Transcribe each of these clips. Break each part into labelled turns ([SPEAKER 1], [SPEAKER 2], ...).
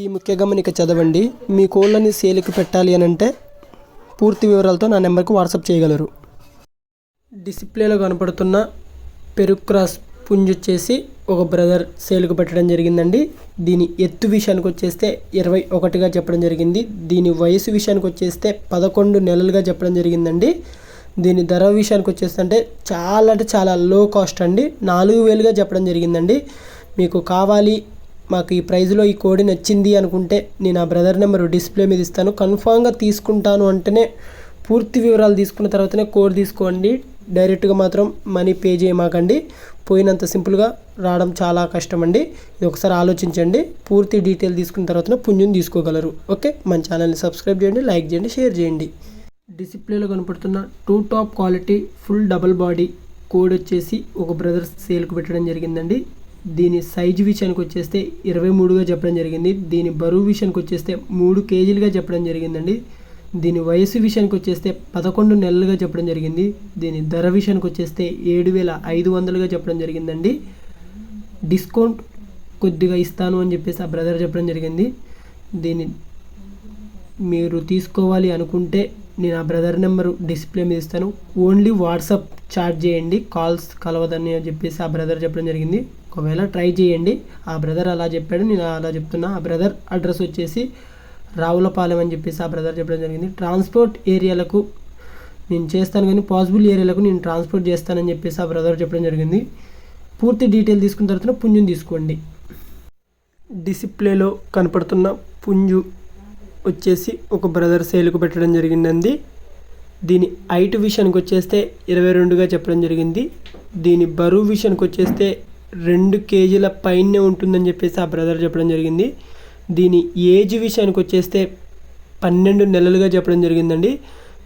[SPEAKER 1] ఈ ముఖ్య గమనిక చదవండి. మీ కోళ్ళని సేలుకు పెట్టాలి అని అంటే పూర్తి వివరాలతో నా నెంబర్కి వాట్సాప్ చేయగలరు. డిసిప్లేలో కనపడుతున్న పెరుగు క్రాస్ పుంజు వచ్చేసి ఒక బ్రదర్ సేలుకు పెట్టడం జరిగిందండి. దీని ఎత్తు విషయానికి వచ్చేస్తే ఇరవై ఒకటిగా చెప్పడం జరిగింది. దీని వయసు విషయానికి వచ్చేస్తే పదకొండు నెలలుగా చెప్పడం జరిగిందండి. దీని ధర విషయానికి వచ్చేస్తే చాలా అంటే చాలా లో కాస్ట్ అండి. నాలుగు వేలుగా చెప్పడం జరిగిందండి. మీకు కావాలి మాకు ఈ ప్రైజ్లో ఈ కోడి నచ్చింది అనుకుంటే నేను ఆ బ్రదర్ నెంబర్ డిస్ప్లే మీద ఇస్తాను. కన్ఫామ్గా తీసుకుంటాను అంటేనే పూర్తి వివరాలు తీసుకున్న తర్వాతనే కోడ్ తీసుకోండి. డైరెక్ట్గా మాత్రం మనీ పే చేయమాకండి. పోయినంత సింపుల్గా రావడం చాలా కష్టం అండి ఇది ఒకసారి ఆలోచించండి. పూర్తి డీటెయిల్ తీసుకున్న తర్వాత పుంజుని తీసుకోగలరు. ఓకే? మన ఛానల్ని సబ్స్క్రైబ్ చేయండి లైక్ చేయండి షేర్ చేయండి. డిసిప్లేలో కనపడుతున్న two top quality full double body code వచ్చేసి ఒక బ్రదర్ సేల్కి పెట్టడం జరిగిందండి. దీని సైజు విషయానికి వచ్చేస్తే ఇరవై మూడుగా చెప్పడం జరిగింది. దీని బరువు విషయానికి వచ్చేస్తే మూడు కేజీలుగా చెప్పడం జరిగిందండి. దీని వయసు విషయానికి వచ్చేస్తే పదకొండు నెలలుగా చెప్పడం జరిగింది. దీని ధర విషయానికి వచ్చేస్తే ఏడు వేల ఐదు వందలుగా చెప్పడం జరిగిందండి. డిస్కౌంట్ కొద్దిగా ఇస్తాను అని చెప్పేసి ఆ బ్రదర్ చెప్పడం జరిగింది. దీని మీరు తీసుకోవాలి అనుకుంటే నేను ఆ బ్రదర్ నెంబరు డిస్ప్లే మీద ఇస్తాను. ఓన్లీ వాట్సాప్ చాట్ చేయండి. కాల్స్ కలవదని అని చెప్పేసి ఆ బ్రదర్ చెప్పడం జరిగింది. ఒకవేళ ట్రై చేయండి. ఆ బ్రదర్ అలా చెప్పాడు నేను అలా చెప్తున్నా. ఆ బ్రదర్ అడ్రస్ వచ్చేసి రావులపాలెం అని చెప్పేసి ఆ బ్రదర్ చెప్పడం జరిగింది. ట్రాన్స్పోర్ట్ ఏరియాలకు నేను చేస్తాను కానీ పాసిబుల్ ఏరియాలకు నేను ట్రాన్స్పోర్ట్ చేస్తానని చెప్పేసి ఆ బ్రదర్ చెప్పడం జరిగింది. పూర్తి డీటెయిల్ తీసుకున్న తర్వాత పుంజుని తీసుకోండి. డిసిప్లేలో కనపడుతున్న పుంజు వచ్చేసి ఒక బ్రదర్ సేల్కు పెట్టడం జరిగిందండి. దీని హైట్ విషయానికి వచ్చేస్తే ఇరవై రెండుగా చెప్పడం జరిగింది. దీని బరువు విషయానికి వచ్చేస్తే రెండు కేజీల పైనే ఉంటుందని చెప్పేసి ఆ బ్రదర్ చెప్పడం జరిగింది. దీని ఏజ్ విషయానికి వచ్చేస్తే పన్నెండు నెలలుగా చెప్పడం జరిగిందండి.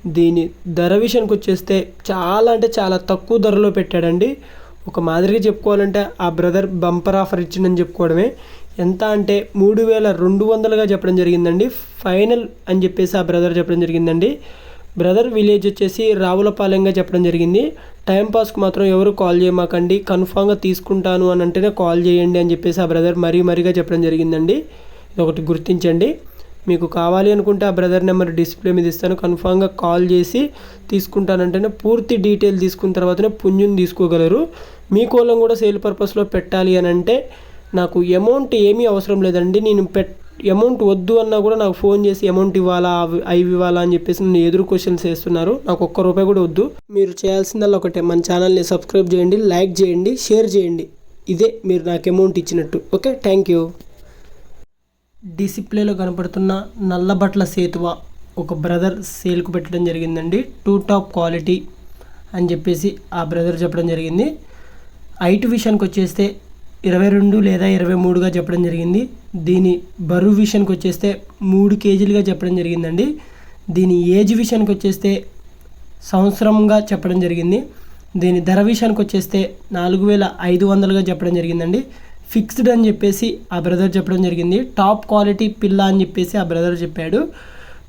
[SPEAKER 1] దీని ధర విషయానికి వచ్చేస్తే చాలా అంటే చాలా తక్కువ ధరలో పెట్టాడండి. ఒక మాదిరిగా చెప్పుకోవాలంటే ఆ బ్రదర్ బంపర్ ఆఫర్ ఇచ్చిందని చెప్పుకోవడమే. ఎంత అంటే మూడు వేల రెండు వందలుగా చెప్పడం జరిగిందండి. ఫైనల్ అని చెప్పేసి ఆ బ్రదర్ చెప్పడం జరిగిందండి. బ్రదర్ విలేజ్ వచ్చేసి రావులపాలెంగా చెప్పడం జరిగింది. టైంపాస్కి మాత్రం ఎవరు కాల్ చేయమాకండి. కన్ఫామ్గా తీసుకుంటాను అని అంటేనే కాల్ చేయండి అని చెప్పేసి ఆ బ్రదర్ మరీ మరీగా చెప్పడం జరిగిందండి. ఇది ఒకటి గుర్తించండి. మీకు కావాలి అనుకుంటే ఆ బ్రదర్ నెంబర్ డిస్ప్లే మీద ఇస్తాను. కన్ఫామ్గా కాల్ చేసి తీసుకుంటానంటేనే పూర్తి డీటెయిల్ తీసుకున్న తర్వాతనే పుణ్యం తీసుకోగలరు. మీ కోలం కూడా సేల్ పర్పస్లో పెట్టాలి అని అంటే నాకు అమౌంట్ ఏమీ అవసరం లేదండి. నేను పెట్ అమౌంట్ వద్దు అన్నా కూడా నాకు ఫోన్ చేసి అమౌంట్ ఇవ్వాలా అవి అవి ఇవ్వాలా అని చెప్పేసి నన్ను ఎదురు క్వశ్చన్స్ వేస్తున్నారు నాకు ఒక్క రూపాయి కూడా వద్దు. మీరు చేయాల్సిందల్లా ఒకటే. మన ఛానల్ని సబ్స్క్రైబ్ చేయండి లైక్ చేయండి షేర్ చేయండి. ఇదే మీరు నాకు అమౌంట్ ఇచ్చినట్టు. ఓకే థ్యాంక్ యూ డిసిప్లేలో కనపడుతున్న నల్లబట్ల సేతువ ఒక బ్రదర్ సేల్కు పెట్టడం జరిగిందండి. టూ టాప్ క్వాలిటీ అని చెప్పేసి ఆ బ్రదర్ చెప్పడం జరిగింది. హైట్ విషయానికి వచ్చేస్తే ఇరవై రెండు లేదా ఇరవై మూడుగా చెప్పడం జరిగింది. దీని బరువు విషయానికి వచ్చేస్తే మూడు కేజీలుగా చెప్పడం జరిగిందండి. దీని ఏజ్ విషయానికి వచ్చేస్తే సంవత్సరంగా చెప్పడం జరిగింది. దీని ధర విషయానికి వచ్చేస్తే నాలుగు వేల ఐదు వందలుగా చెప్పడం జరిగిందండి. ఫిక్స్డ్ అని చెప్పేసి ఆ బ్రదర్ చెప్పడం జరిగింది. టాప్ క్వాలిటీ పిల్ల అని చెప్పేసి ఆ బ్రదర్ చెప్పాడు.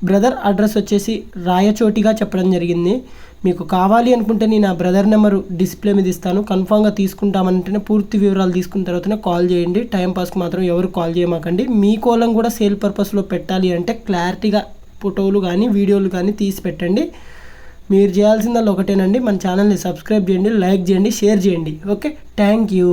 [SPEAKER 1] బ్రదర్ అడ్రస్ వచ్చేసి రాయచోటిగా చెప్పడం జరిగింది. మీకు కావాలి అనుకుంటే నేను ఆ బ్రదర్ నెంబరు డిస్ప్లే మీద ఇస్తాను. కన్ఫామ్గా తీసుకుంటామంటేనే పూర్తి వివరాలు తీసుకున్న తర్వాతనే కాల్ చేయండి. టైం పాస్కి మాత్రం ఎవరు కాల్ చేయమాకండి. మీ కోలం కూడా సేల్ పర్పస్లో పెట్టాలి అంటే క్లారిటీగా ఫోటోలు కానీ వీడియోలు కానీ తీసి పెట్టండి. మీరు చేయాల్సిందల్లా ఒకటేనండి. మన ఛానల్ని సబ్స్క్రైబ్ చేయండి లైక్ చేయండి షేర్ చేయండి. ఓకే? Thank you.